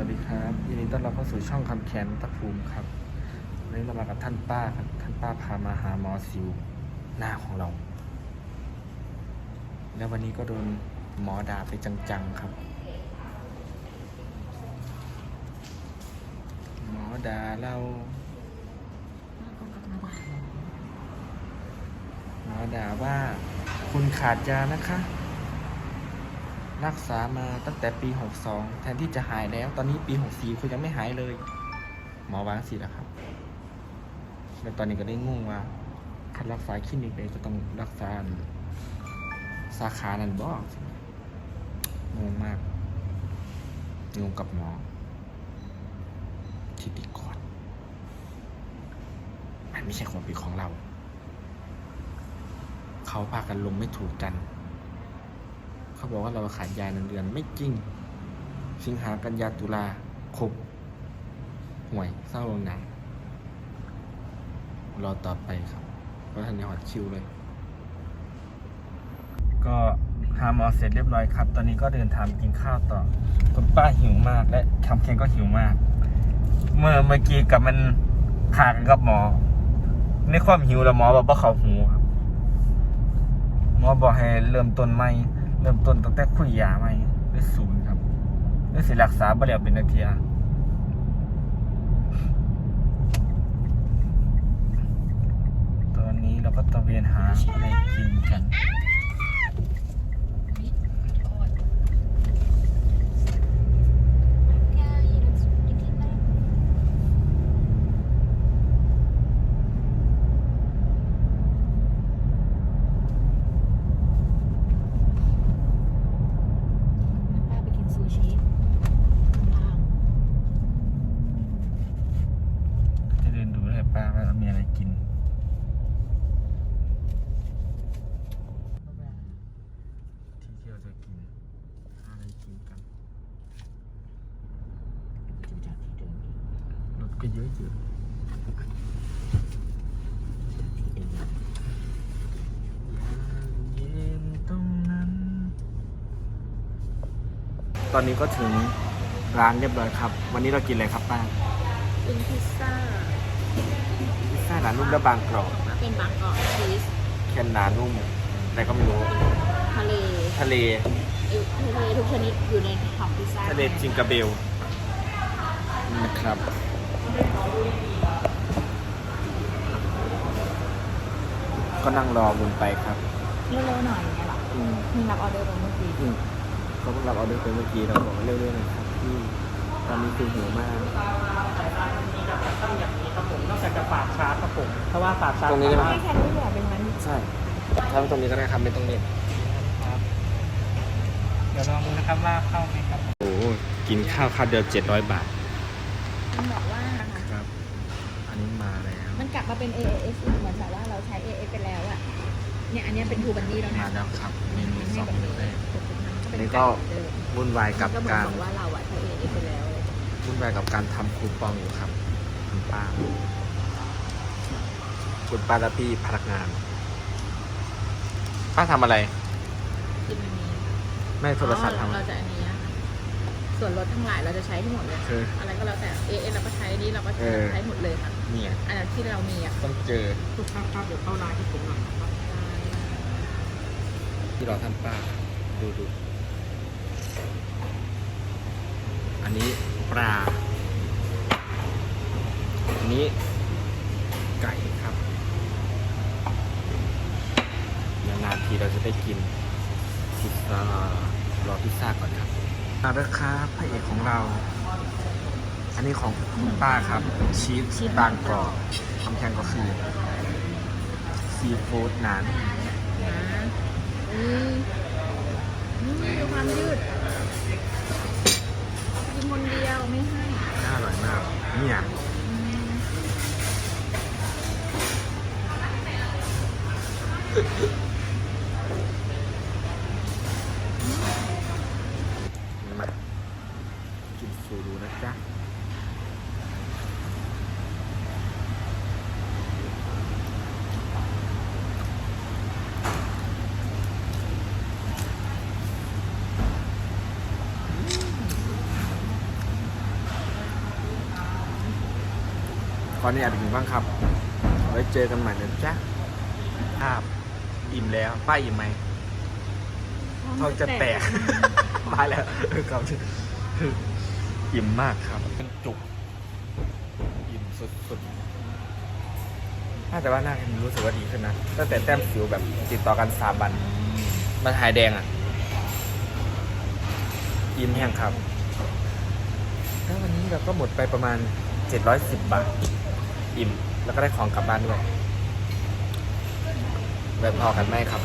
วัสดีครับยินดีต้อนรับเข้าสู่ช่องคำแคนตะภูมิครับวันนี้เรามากับท่านป้าครับท่านป้าพามาหาหมอซิวหน้าของเรา แล้ววันนี้ก็โดนหมอด่าไปจังๆครับ หมอด่าเราหมอด่าว่าคุณขาดยานะคะ รักษามาตั้งแต่ปี 62 แทนที่จะหายแล้ว ตอนนี้ปี 64คุณยังไม่หายเลย หมอวางสิแล้วครับแล้วตอนนี้ก็ได้งงว่าคันรักษาคลินิกใดก็ต้องรักษาสาขานั้นบ่งงมากงงกับหมอคิดดีก่อนมันไม่ใช่ความผิดของเรา เขาพากันลงไม่ถูกกัน เขาบอกว่าเราขายยาหนึ่งเดือนไม่จริง สิงหากันยาตุลาครบห่วยเศร้าลงหนรอต่อไปครับเพราะท่านยังหอดคิวเลย ก็หาหมอเสร็จเรียบร้อยครับ ตอนนี้ก็เดินทางกินข้าวต่อคุณป้าหิวมาก และทำเคนก็หิวมาก เมื่อเมื่อกี้กับมันขากันกับหมอ ในความหิวแล้วหมอบอกว่าเขาหูครับหมอบอกให้เริ่มต้นใหม่ เริ่มต้นตั้งแต่คุยยาใหม่ด้วยศูนย์ครับด้วยสิรักษาบ่แล้วเป็นนาทีอะตอนนี้เราก็ตระเวนหาอะไรกินกัน ป้าไปกินซู ชิข้างล่างจะเดินดูให้ป้าว่ามีอะไรกิน ที่ที่เราจะกินหาอะไรกินกันจูจากที่เดิมอีกรถก็เยอะอยู่ ที่เดิม เย็นตรงนั้น ต อนนี้ก็ถึงร้านเรียบร้อยครับ วันนี้เรากินอะไรครับป้าเป็นพิซซ่าพิซซ่าหนานุ่มและบางกรอบเป็นบางกอกชีสแค่หนานุ่มอะไรก็ไม่รู้ ทะเลทะเลอยู่ทะเลทุกชนิดอยู่ในของพิซซ่าทะเลจิงกาเบลนะครับก็นั่งรอบุญไปครับเร็วๆหน่อยเนี่ยเหรออืมมีรับออเดอร์ไปเมื่อกี้อืม เขาเพิ่งรับออเดอร์ไปเมื่อกี้เราบอกว่าเร็วๆหน่อยครับพี่ตอนนี้คือหิวมาก ต้องอย่างนี้ครับผมนอกจากจะฝากชาร์จครับผมเพราะว่าฝากชาร์จตรงนี้ได้ไหมไม่แค่นี้เหรอเป็นงั้นใช่ทำตรงนี้ก็ได้ครับไม่ต้องเล่นครับเดี๋ยวลองดูนะครับว่าเข้าไหมครับ โอ้โหกินข้าวค่าเดียวเจ็ดร้อยบาทมันบอกว่าครับ อันนี้มาแล้ว มันกลับมาเป็น AAS อีกเหมือนแบบว่าเราใช้ AAS ไปแล้วอะเนี่ยอันเนี้ยเป็นทูบันนี่แล้วมานะแล้วครับเมนูสองเมนูแรกเป็นี่ก็เดิมวุ่นวายกับก็เหมือนการบอกว่าเราอะใช้ AAS ไปแล้วอะไรอย่างเงี้ยวุ่นวายกับการทำคูปองอยู่ครับคุณป้าคุณป้าและพี่พนักงานป้าทำอะไร กินอันนี้ไม่โทรศัพท์ทำอ๋ออะไรเราจะอันนี้อะส่วนลดทั้งหลายเราจะใช้ทั้งหมดเลยคือ อะไรก็แล้วแต่ AAS เราก็ใช้อันนี้เราก็เออ ใช้หมดเลยค่ะเนี่ยอันนั้นที่เรามีอะต้องเจอทุกท่านครับเดี๋ยวเข้าไลน์ที่ผมหน่อยนะครับที่รอท่านป้าดูดู อันนี้ปลา อันนี้ไก่ครับนานๆทีเราจะได้กินพิซซ่ารอพิซซ่าก่อนครับมาแล้วครับพระเอกของเรา อันนี้ของคุณป้าครับ ชีสชีสบางกรอบคำแข่งก็คือซีฟู้ดนานนะอืมอืมดูความยืด เนี่ยอืม มากินสูดูนะจ๊ะ ขออนุญาตถึงบ้างครับ ไว้เจอกันใหม่นะจ๊ะภาพอิ่มแล้วป้าอิ่มไหมท้องจะแตก มาแล้วครับอิ่มมากครับเป็นจุก อิ่มสุดๆน่าแต่ว่าหน้าฉันรู้สึกว่าดีขึ้นนะ ตั้งแต่แต้มสิวแบบติดต่อกันสามวัน มันหายแดงอะ อิ่มแห้งครับ แล้ววันนี้เราก็หมดไปประมาณ 710 บาท อิ่ม แล้วก็ได้ของกลับบ้านด้วยแบบพอกันไหมครับ